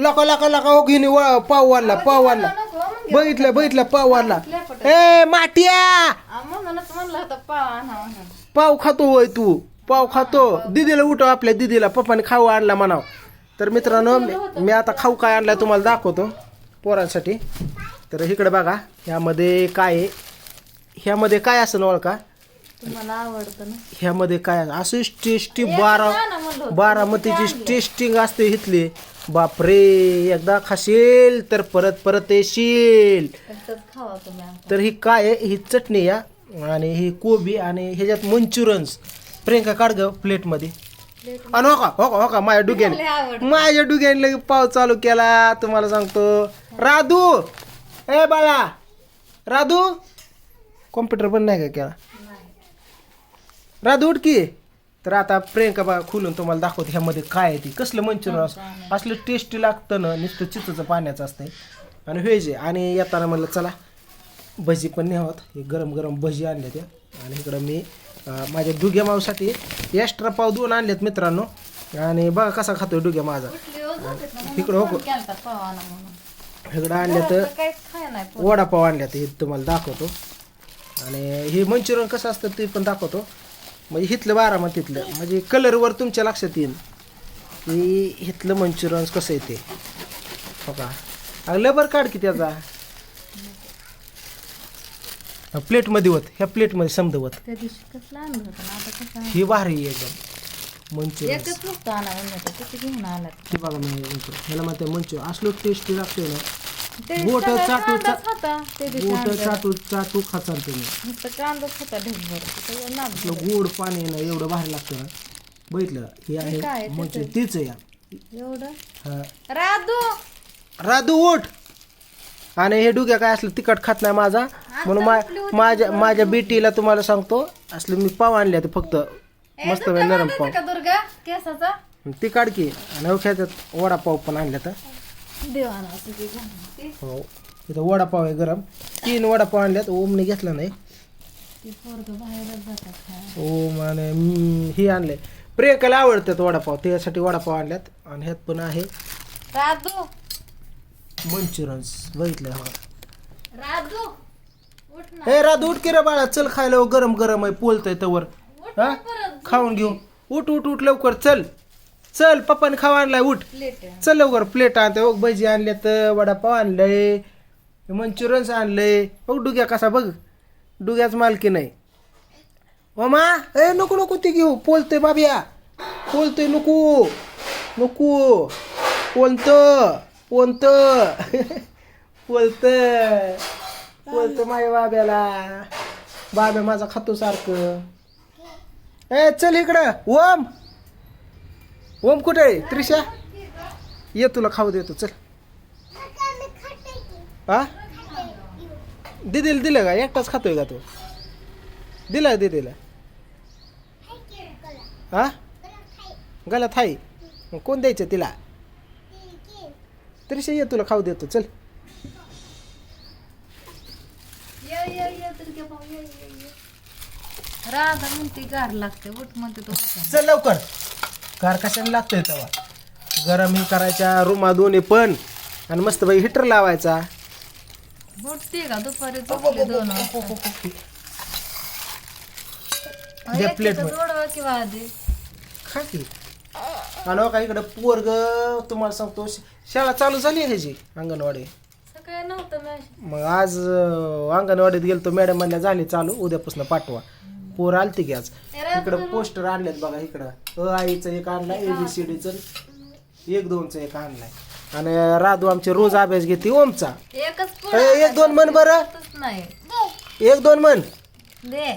लका लका लका हो घेणे वा पाव वाढला पाव वाढला. बघितलं बघितलं पाव वाढला. ए माटिया! म्हणूनच म्हणलं होतं पाव आणा म्हणून पाव खातो होय तू. पाव खातो. दिदीला उठव आपल्या दिदीला. पप्पाने खाऊ आणला म्हणाव. तर मित्रांनो मी- आता खाऊ काय आणलाय तुम्हाला दाखवतो पोरांसाठी. तर इकडे बघा ह्यामध्ये काय आहे? ह्यामध्ये काय असं ओळखा? तुम्हाला आवडतं ना? ह्यामध्ये काय आहे? अशीच टेस्टी बारा. बारामतीची टेस्टिंग असते इथली. बापरे एकदा खाशील तर परत परत येशील. खावा तुम्ही. तर ही काय आहे? ही चटणी या आणि ही कोबी आणि ह्याच्यात मंचुरन्स प्रियंका काढ ग प्लेटमध्ये. आणि हो का हो का हो का माझ्या डुग्याने आवडतं. माझ्या डुग्याने लगे पाव चालू केला तुम्हाला सांगतो. राधू! ए बाळा! राधू! कॉम्प्युटर पण नाही का केला? राधू की. तर आता प्रियंका बा खोलून तुम्हाला दाखवते ह्यामध्ये काय आहे ती. कसलं मंचुरियन असलं टेस्टी लागतं ना नुसतं चिचचं पाण्याचं असतंय. आणि व्हेज आहे आणि येताना म्हणलं चला भजी पण न्यावत. हे गरम गरम भजी आणले त्या आणि इकडं मी माझ्या डुग्या मावसाठी एक्स्ट्रा पाव दोन आणलेत मित्रांनो. आणि बघा कसा खातोय डुग्या माझा. हो इकडं हो इकडं आणलं तर घरातलं काहीच खाय नाही पोरं. वडापाव आणल्यात हे तुम्हाला दाखवतो. आणि हे मंचुरियन कसं असतं ते पण दाखवतो. म्हणजे इथलं बारामतीतलं म्हणजे कलरवर तुमच्या लक्षात येईल की इथलं मंचुरियन कसं येते हो का? अगं लबर काढ की त्याचा प्लेटमध्ये होत. ह्या प्लेटमध्ये समजवत. ही भारी एकदम. मंचुरियन. ते बघा मी मंचुरियन ह्याला म्हणते मंचुरियन. असलं टेस्टी लागते ना. ते बोटं सगळं चाटू- कांदाच होता. चाटू चाटू खाचाल तुम्ही. नुसतं कांदाच होता गोड पाणी ना एवढं भारी लागतं ना. बघितलं? हे काय आहे आहे म्हणजे तीच आहे या. एवढं? हा. राधू राधू ओठ आणि हे डुग्या काय असलं तिखट खात नाही माझा. म्हणून मा माझ्या माझ्या बेटीला तुम्हाला सांगतो असलं मी पाव आणले फक्त मस्त वेळ नरम पाव. का दुर्गा? केसाचा? ती काढकी आणि अवख्याच्यात वडापाव पण आणल्या तर देवाना असं हो. इथं वडापाव आहे गरम. तीन वडापाव आणल्यात. ओमने घेतला नाही. ती पोरगं बाहेरच जातात खायला. ओम आणि मी हे आणले. प्रियंकाला आवडतात वडापाव. त्यासाठी वडापाव आणल्यात. आणि ह्यात पण आहे राधू. मंचुरियन्स. बघितलं हा. राधू. उठ ना. हे रात उठ की रे बाळा. चल खायला. हो, गरम गरम आहे. पोलतय तवर. हा? खाऊन घेऊ. उठ उठ उठ लवकर. चल. चल पप्पाने खावा आणलाय उठ. प्लेट चल लवकर प्लेट आणते बघ भजी आणले तर वडापाव आणलंय मंचुरियन्स आणलंय. बघ डुग्या कसा बघ. डुग्याच मालकी नाही. मामा ए नको नको ते घेऊ. पोलतोय बाबिया. पोलतोय नको. नको. पोलत पोलत. पोलत पोलत माझ्या बाब्याला. बाब्या माझा खातो सारखं. ए चल इकडं. ओम. ओम कुठे आहे? त्रिशा? ये तुला खाऊ देतो चल. हा दिदीला दिलं का? एकटाच खातोय का तू? दिला दिदीला. हा गला थाई मग कोण द्यायचं तिला? त्रिशा ये तुला खाऊ देतो चल. राधा म्हणते गार लागते उठ म्हणते तो. चल लवकर. कार कशाने लागतोय तेव्हा? गरम ही करायच्या रुमा दोन्ही पण आणि मस्त बाई हिटर लावायचा. उठते का? दुपारी झोपले दोन द्या plate मध्ये. जोडवा किंवा आधी खा की. आणि का इकडं पोरग तुम्हाला सांगतो श- शाळा चालू झाली आहे ह्याची अंगणवाडी. सकाळी नव्हतं मॅच मग आज अं, अंगणवाडीत गेलो तो मॅडम म्हणल्या झाली चालू उद्यापासून पाठवा. पोर आलती की आज. इकडं पोस्टर आणलेत बघा इकडं. अ आईचं एक आणलाय ए बी सी डीचं एक दोनचं एक आणलाय. आणि राधू आमचे रोज अभ्यास घेते ओमचा. एकच ए, एक दोन म्हण बरं. नाही. एक दोन म्हण. दे.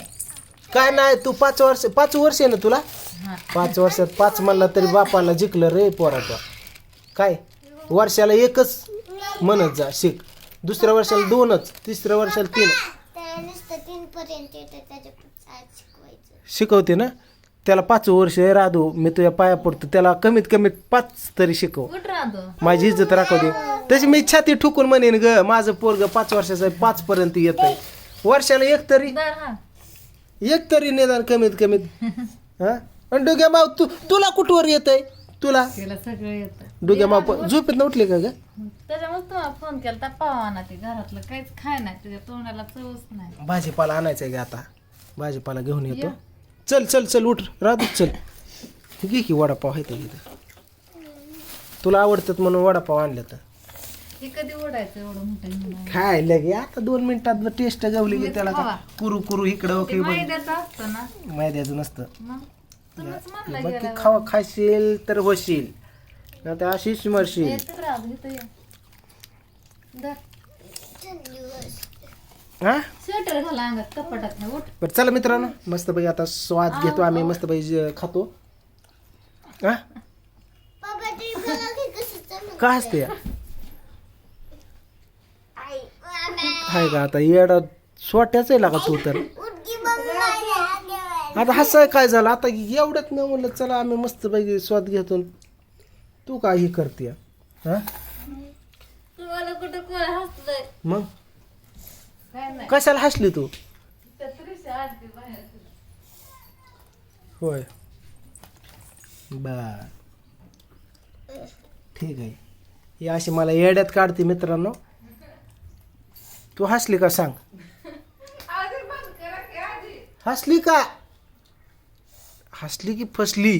काय नाही तू पाच वर्ष पाच वर्ष आहे ना तुला? हा. पाच वर्षात पाच म्हणला तरी बापाला जिंकलं रे पोराचा. काय? वर्षाला एकच म्हणत जा शिक. दुसऱ्या वर्षाला दोनच तिसऱ्या वर्षाला तीन. नुसतं तीन पर्यंत येतं त्याच्या शिकवते ना? त्याला पाच वर्ष आहे राधू. मी तुझ्या पाया पडतो. त्याला कमीत कमीत पाच तरी शिकव. राहतो माझी इज्जत राखू दे. तशी मी छाती ठुकून म्हणेन ग माझं पोरग पाच वर्षाचं आहे पाच पर्यंत येत आहे. वर्षाला एक तरी. दर हा. एक तरी निदान कमीत कमीत हा? आणि डोक्या भाऊ तू तुला कुठवर येत आहे तुला? तिला सगळं येतं. डुग्या माप झोपेत उठले का ग? त्याच्यामुळे तुम्हाला फोन केला तर पावा ना ते घरातलं काहीच खाय नाही तुझ्या तोंडाला चवच नाही. भाजीपाला आणायचा आहे ग आता. भाजीपाला घेऊन येतो. चल चल चल उठ. राहतो चल. घे की वडापाव आहे तर इथं. तुला आवडतात म्हणून वडापाव आणले तर हे कधी ओढायचं एवढं मोठं घेऊन खाय लगे आता दोन मिनिटात टेस्ट गवली की त्याला. का कुरू कुरू इकडं ते ओके मैद्याचं असतं ना. मैद्याचं नसतं. मग तुम्हीच म्हणला मग गेला ते खावा खाशील तर होशील. नाही तर अशीच मरशील. येतं राहू इथं ये. धर. हा? स्वेटर घाला अंगात कपाटात नाही उठ. बरं चला मित्रांनो मस्तपैकी आता स्वाद घेतो आम्ही मस्तपैकी जे खातो. हा? की काय असते या? हाय का आता येडा सोट्याच आहे लागा तू तर. आता हसाय काय झालं? आता एवढ्यात न म्हणलं चला आम्ही मस्तपैकी स्वाद घेतो. तू काय ही करते? हा? तुम्हाला कुठं कोण हसलंय मग? नाही कशाला हसली तू? होय. बर. ठीक आहे. ही अशी मला येड्यात काढते मित्रांनो. तू हसली का सांग? हसली का? हसली की फसली.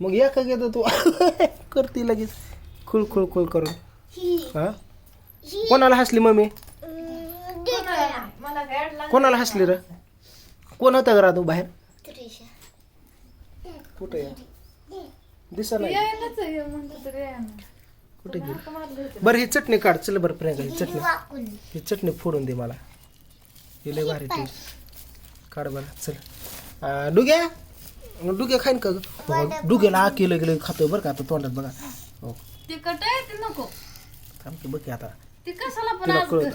मग एका घेतो तू. करते लगेच. खुळ खुळ खुळ करून हा? कोणाला हसली मम्मी? कोणाला? हसली रे? कोण होता घरा तू बाहेर? कुठे दिसा कुठे गेली? बरं ही चटणी काढ. चल बरं प्रियंका ही चटणी. ही चटणी फोडून दे मला. ही लय भारी टेस्ट काढ बरं चल. डुग्या? डुग्या खाईन का ग? हो, डुग्याला आ केलं गेलं खातो बरं का आता तोंडात बघा. हो. तिखट आहे ते नको? थांब की बघ की आता. ते कशाला पण तिला आज कळत.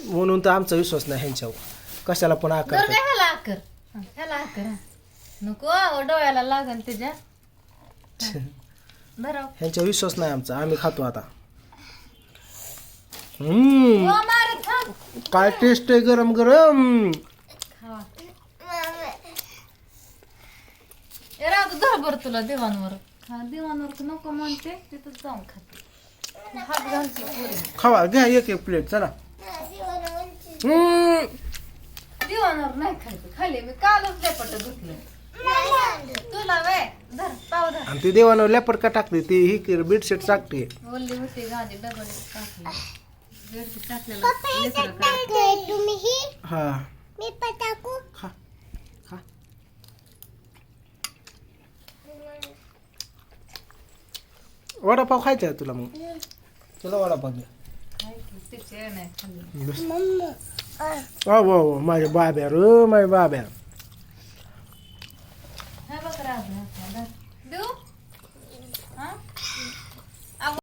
म्हणून तर आमचा विश्वास नाही ह्यांच्यावर. कशाला पण कर आकार काय ह्याला आकर? हं, ह्याला आकर हं. नको अहो, डोळ्याला त्याच्या. धराव ह्यांच्यावर विश्वास नाही आमचा. आम्ही खातो आता. हम्म. थांब. काय टेस्ट आहे गरम गरम खावा. ए राहू धर बरं तुला दिवाणवर. हा दिवाणवर नको म्हणते तिथं जाऊन खाते. हात घालते पोरी खावा घ्या एक एक प्लेट चला. हम्म. दिवाणवर नाही खायचं. खाली मी कालच लेपट धुतलं. तुला वे धर पाव धर. आणि ती देवानं लेपट का टाकते ती ही बेडशीट टाकते ओल्ली होती गादी डबल टाकली. बेडशीट टाकलेलं लेकरं काय. तुम्ही ही? हा. मी पटाकू? खा खा. वडापाव खायचा आहे तुला मग? तुला वडापाव घे काय की, तिचे नाही खाल्लं बस मम्मा वा वा